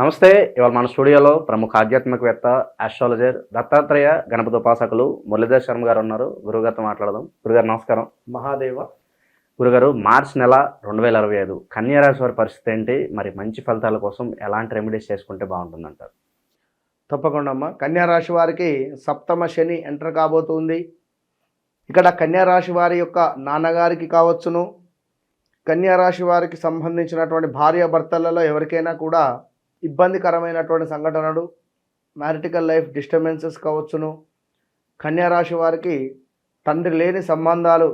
నమస్తే ఇవాళ మన స్టూడియోలో ప్రముఖ ఆధ్యాత్మికవేత్త ఆస్ట్రాలజర్ దత్తాత్రేయ గణపతి ఉపాసకులు మురళీధర్ శర్మ గారు ఉన్నారు. గురుగారితో మాట్లాడదాం. గురుగారు నమస్కారం. మహాదేవ. గురుగారు మార్చ్ నెల రెండు వేల ఇరవై ఐదు కన్యారాశి వారి పరిస్థితి ఏంటి? మరి మంచి ఫలితాల కోసం ఎలాంటి రెమెడీస్ చేసుకుంటే బాగుంటుందంటారు? తప్పకుండా అమ్మ. కన్యారాశి వారికి సప్తమ శని ఎంటర్ కాబోతుంది. ఇక్కడ కన్యారాశి వారి యొక్క నాన్నగారికి కావచ్చును. కన్యారాశి వారికి సంబంధించినటువంటి భార్య భర్తలలో ఎవరికైనా కూడా ఇబ్బందికరమైనటువంటి సంఘటనలు మ్యారిటికల్ లైఫ్ డిస్టర్బెన్సెస్ కావచ్చును. కన్యారాశి వారికి తండ్రి లేని సంబంధాలు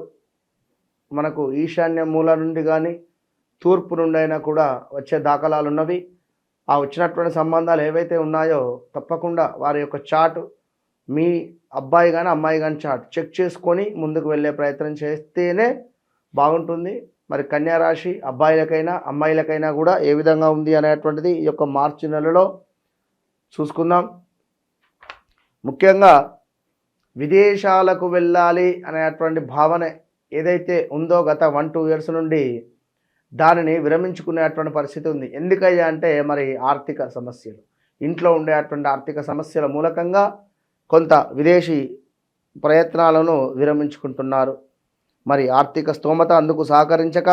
మనకు ఈశాన్య మూల నుండి కానీ తూర్పు నుండి అయినా కూడా వచ్చే దాఖలాలు ఉన్నవి. ఆ వచ్చినటువంటి సంబంధాలు ఏవైతే ఉన్నాయో తప్పకుండా వారి యొక్క చాట్ మీ అబ్బాయి కానీ అమ్మాయి కానీ చాట్ చెక్ చేసుకొని ముందుకు వెళ్ళే ప్రయత్నం చేస్తేనే బాగుంటుంది. మరి కన్యా రాశి అబ్బాయిలకైనా అమ్మాయిలకైనా కూడా ఏ విధంగా ఉంది అనేటువంటిది ఈ యొక్క మార్చి నెలలో చూసుకుందాం. ముఖ్యంగా విదేశాలకు వెళ్ళాలి అనేటువంటి భావన ఏదైతే ఉందో గత వన్ టూ ఇయర్స్ నుండి దానిని విరమించుకునేటువంటి పరిస్థితి ఉంది. ఎందుకయ్యా అంటే మరి ఆర్థిక సమస్యలు ఇంట్లో ఉండేటువంటి ఆర్థిక సమస్యల మూలకంగా కొంత విదేశీ ప్రయత్నాలను విరమించుకుంటున్నారు. మరి ఆర్థిక స్తోమత అందుకు సహకరించక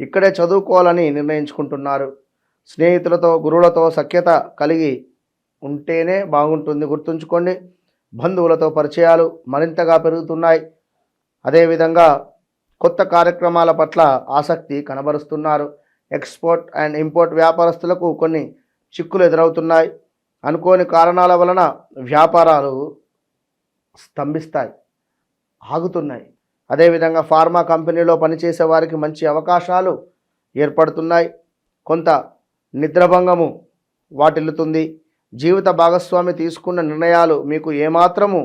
ఇక్కడే చదువుకోవాలని నిర్ణయించుకుంటున్నారు. స్నేహితులతో గురువులతో సఖ్యత కలిగి ఉంటేనే బాగుంటుంది. గుర్తుంచుకోండి బంధువులతో పరిచయాలు మరింతగా పెరుగుతున్నాయి. అదేవిధంగా కొత్త కార్యక్రమాల పట్ల ఆసక్తి కనబరుస్తున్నారు. ఎక్స్పోర్ట్ అండ్ ఇంపోర్ట్ వ్యాపారస్తులకు కొన్ని చిక్కులు ఎదురవుతున్నాయి. అనుకోని కారణాల వలన వ్యాపారాలు స్తంభిస్తాయి ఆగుతున్నాయి. అదేవిధంగా ఫార్మా కంపెనీలో పనిచేసే వారికి మంచి అవకాశాలు ఏర్పడుతున్నాయి. కొంత నిద్రభంగము వాటిల్లుతుంది. జీవిత భాగస్వామి తీసుకున్న నిర్ణయాలు మీకు ఏమాత్రము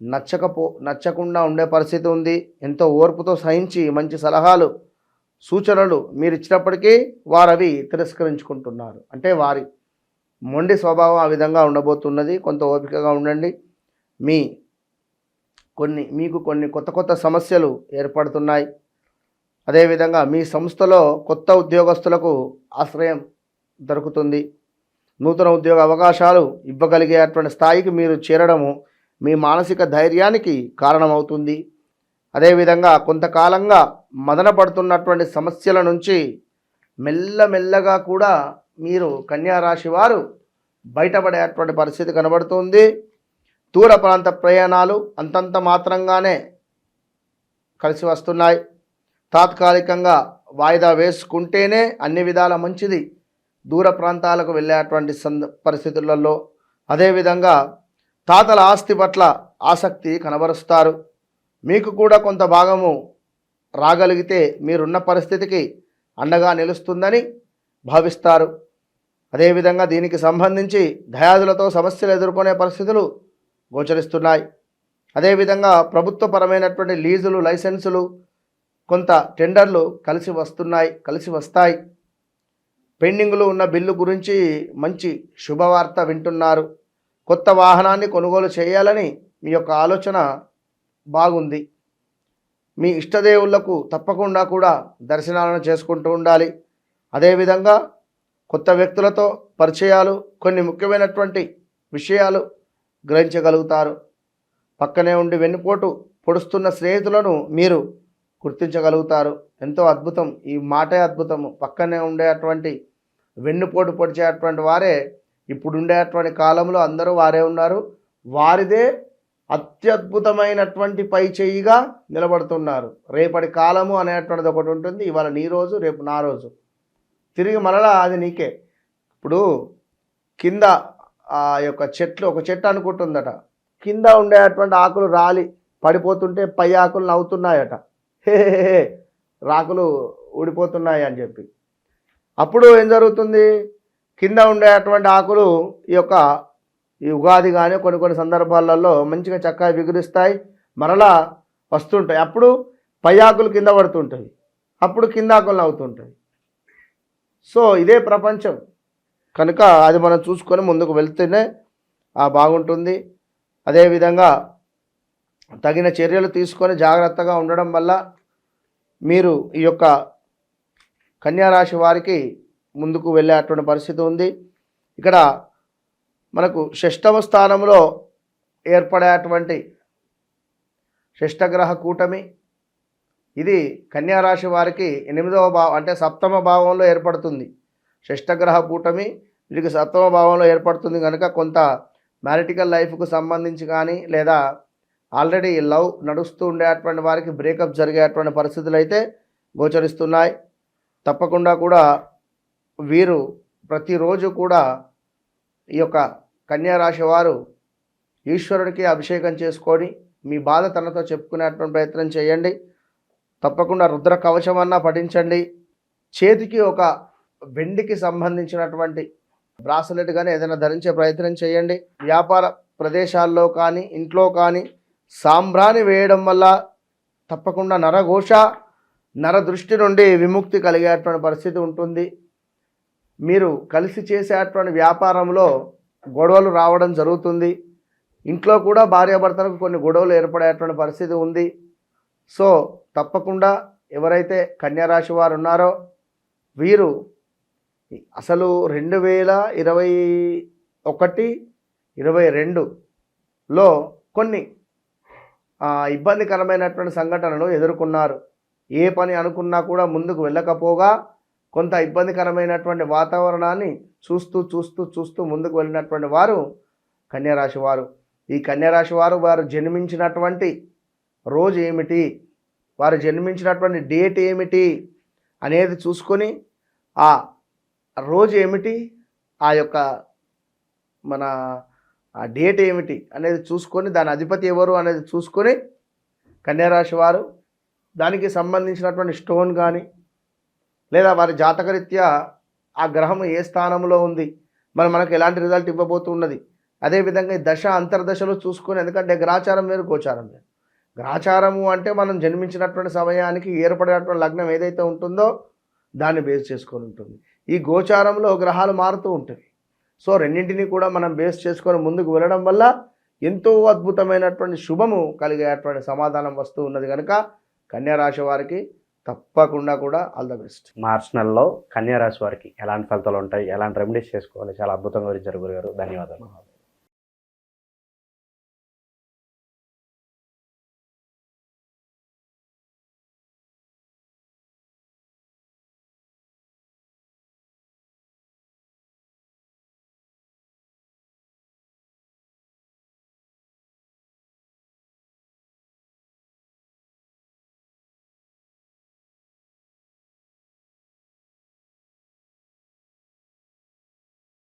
నచ్చకపో నచ్చకుండా ఉండే పరిస్థితి ఉంది. ఎంతో ఓర్పుతో సహించి మంచి సలహాలు సూచనలు మీరు ఇచ్చినప్పటికీ వారు అవి తిరస్కరించుకుంటున్నారు. అంటే వారి మొండి స్వభావం ఆ విధంగా ఉండబోతున్నది. కొంత ఓపికగా ఉండండి. మీ కొన్ని మీకు కొన్ని కొత్త కొత్త సమస్యలు ఏర్పడుతున్నాయి. అదేవిధంగా మీ సంస్థలో కొత్త ఉద్యోగస్తులకు ఆశ్రయం దొరుకుతుంది. నూతన ఉద్యోగ అవకాశాలు ఇవ్వగలిగేటువంటి స్థాయికి మీరు చేరడము మీ మానసిక ధైర్యానికి కారణమవుతుంది. అదేవిధంగా కొంతకాలంగా మదన పడుతున్నటువంటి సమస్యల నుంచి మెల్లమెల్లగా కూడా మీరు కన్యా రాశి వారు బయటపడేటువంటి పరిస్థితి కనబడుతుంది. దూర ప్రాంత ప్రయాణాలు అంతంత మాత్రంగానే కలిసి వస్తున్నాయి. తాత్కాలికంగా వాయిదా వేసుకుంటేనే అన్ని విధాల మంచిది దూర ప్రాంతాలకు వెళ్ళేటువంటి సంద పరిస్థితులలో. అదేవిధంగా తాతల ఆస్తి పట్ల ఆసక్తి కనబరుస్తారు. మీకు కూడా కొంత భాగము రాగలిగితే మీరున్న పరిస్థితికి అండగా నిలుస్తుందని భావిస్తారు. అదేవిధంగా దీనికి సంబంధించి దయాదులతో సమస్యలు ఎదుర్కొనే పరిస్థితులు గోచరిస్తున్నాయి. అదేవిధంగా ప్రభుత్వపరమైనటువంటి లీజులు లైసెన్సులు కొంత టెండర్లు కలిసి వస్తున్నాయి కలిసి వస్తాయి. పెండింగ్లో ఉన్న బిల్లు గురించి మంచి శుభవార్త వింటున్నారు. కొత్త వాహనాన్ని కొనుగోలు చేయాలని మీ యొక్క ఆలోచన బాగుంది. మీ ఇష్టదేవుళ్ళకు తప్పకుండా కూడా దర్శనాలను చేసుకుంటూ ఉండాలి. అదేవిధంగా కొత్త వ్యక్తులతో పరిచయాలు కొన్ని ముఖ్యమైనటువంటి విషయాలు గ్రహించగలుగుతారు. పక్కనే ఉండి వెన్నుపోటు పొడుస్తున్న స్నేహితులను మీరు గుర్తించగలుగుతారు. ఎంతో అద్భుతం. ఈ మాటే అద్భుతము. పక్కనే ఉండేటువంటి వెన్నుపోటు పొడిచేటువంటి వారే ఇప్పుడుండేటువంటి కాలంలో అందరూ వారే ఉన్నారు. వారిదే అత్యద్భుతమైనటువంటి పై చేయిగా నిలబడుతున్నారు. రేపటి కాలము అనేటువంటిది ఒకటి ఉంటుంది. ఇవాళ నీ రోజు రేపు నా రోజు. తిరిగి మరలా అది నీకే. ఇప్పుడు కింద ఆ యొక్క చెట్లు ఒక చెట్టు అనుకుంటుందట. కింద ఉండేటువంటి ఆకులు రాలి పడిపోతుంటే పై ఆకులు నవ్వుతున్నాయట. హే రాకులు ఊడిపోతున్నాయి అని చెప్పి. అప్పుడు ఏం జరుగుతుంది? కింద ఉండేటువంటి ఆకులు ఈ యొక్క ఈ ఉగాది కానీ కొన్ని కొన్ని సందర్భాలలో మంచిగా చక్కగా విగురిస్తాయి మరలా వస్తుంటాయి. అప్పుడు పై ఆకులు కింద పడుతుంటాయి. అప్పుడు కింద ఆకులు నవ్వుతుంటాయి. సో ఇదే ప్రపంచం. కనుక అది మనం చూసుకొని ముందుకు వెళ్తేనే ఆ బాగుంటుంది. అదేవిధంగా తగిన చర్యలు తీసుకొని జాగ్రత్తగా ఉండడం వల్ల మీరు ఈ యొక్క కన్యారాశి వారికి ముందుకు వెళ్ళేటువంటి పరిస్థితి ఉంది. ఇక్కడ మనకు షష్టమ స్థానంలో ఏర్పడేటువంటి షష్టగ్రహ కూటమి ఇది కన్యా రాశి వారికి ఎనిమిదవ భావం అంటే సప్తమ భావంలో ఏర్పడుతుంది. షష్టగ్రహ కూటమి వీరికి సత్వ భావంలో ఏర్పడుతుంది కనుక కొంత మ్యారిటికల్ లైఫ్కు సంబంధించి కానీ లేదా ఆల్రెడీ లవ్ నడుస్తూ ఉండేటువంటి వారికి బ్రేకప్ జరిగేటువంటి పరిస్థితులు అయితే గోచరిస్తున్నాయి. తప్పకుండా కూడా వీరు ప్రతిరోజు కూడా ఈ యొక్క కన్యారాశి వారు ఈశ్వరుడికి అభిషేకం చేసుకొని మీ బాధ తనతో చెప్పుకునేటువంటి ప్రయత్నం చేయండి. తప్పకుండా రుద్ర కవచం అన్నా పఠించండి. చేతికి ఒక వెండికి సంబంధించినటువంటి బ్రాస్లెట్ కానీ ఏదైనా ధరించే ప్రయత్నం చేయండి. వ్యాపార ప్రదేశాల్లో కానీ ఇంట్లో కానీ సాంబ్రాణి వేయడం వల్ల తప్పకుండా నరఘోష నర దృష్టి నుండి విముక్తి కలిగేటువంటి పరిస్థితి ఉంటుంది. మీరు కలిసి చేసేటువంటి వ్యాపారంలో గొడవలు రావడం జరుగుతుంది. ఇంట్లో కూడా భార్యాభర్తలకు కొన్ని గొడవలు ఏర్పడేటువంటి పరిస్థితి ఉంది. సో తప్పకుండా ఎవరైతే కన్యారాశి వారు ఉన్నారో వీరు అసలు రెండు వేల ఇరవై ఒకటి ఇరవై రెండులో కొన్ని ఇబ్బందికరమైనటువంటి సంఘటనలు ఎదుర్కొన్నారు. ఏ పని అనుకున్నా కూడా ముందుకు వెళ్ళకపోగా కొంత ఇబ్బందికరమైనటువంటి వాతావరణాన్ని చూస్తూ చూస్తూ చూస్తూ ముందుకు వెళ్ళినటువంటి వారు కన్యారాశి వారు. ఈ కన్యారాశి వారు వారు జన్మించినటువంటి రోజు ఏమిటి? వారు జన్మించినటువంటి డేట్ ఏమిటి? అనేది చూసుకొని ఆ రోజు ఏమిటి ఆ యొక్క మన ఆ డేట్ ఏమిటి అనేది చూసుకొని దాని అధిపతి ఎవరు అనేది చూసుకొని కన్యారాశి వారు దానికి సంబంధించినటువంటి స్టోన్ కానీ లేదా వారి జాతకరీత్యా ఆ గ్రహం ఏ స్థానంలో ఉంది మరి మనకు ఎలాంటి రిజల్ట్ ఇవ్వబోతున్నది. అదేవిధంగా ఈ దశ అంతర్దశలు చూసుకొని ఎందుకంటే గ్రాచారం వేరు గోచారం వేరు. గ్రాచారము అంటే మనం జన్మించినటువంటి సమయానికి ఏర్పడినటువంటి లగ్నం ఏదైతే ఉంటుందో దాన్ని బేస్ చేసుకొని ఉంటుంది. ఈ గోచారంలో గ్రహాలు మారుతూ ఉంటాయి. సో రెండింటినీ కూడా మనం బేస్ చేసుకొని ముందుకు వెళ్ళడం వల్ల ఎంతో అద్భుతమైనటువంటి శుభము కలిగేటువంటి సమాధానం వస్తూ ఉన్నది కనుక కన్యారాశి వారికి తప్పకుండా కూడా ఆల్ ద బెస్ట్. మార్చ్ నెలలో కన్యారాశి వారికి ఎలాంటి ఫలితాలు ఉంటాయి? ఎలాంటి రెమెడీస్ చేసుకోవాలి? చాలా అద్భుతంగా వివరించారు గురుగారు. ధన్యవాదాలు.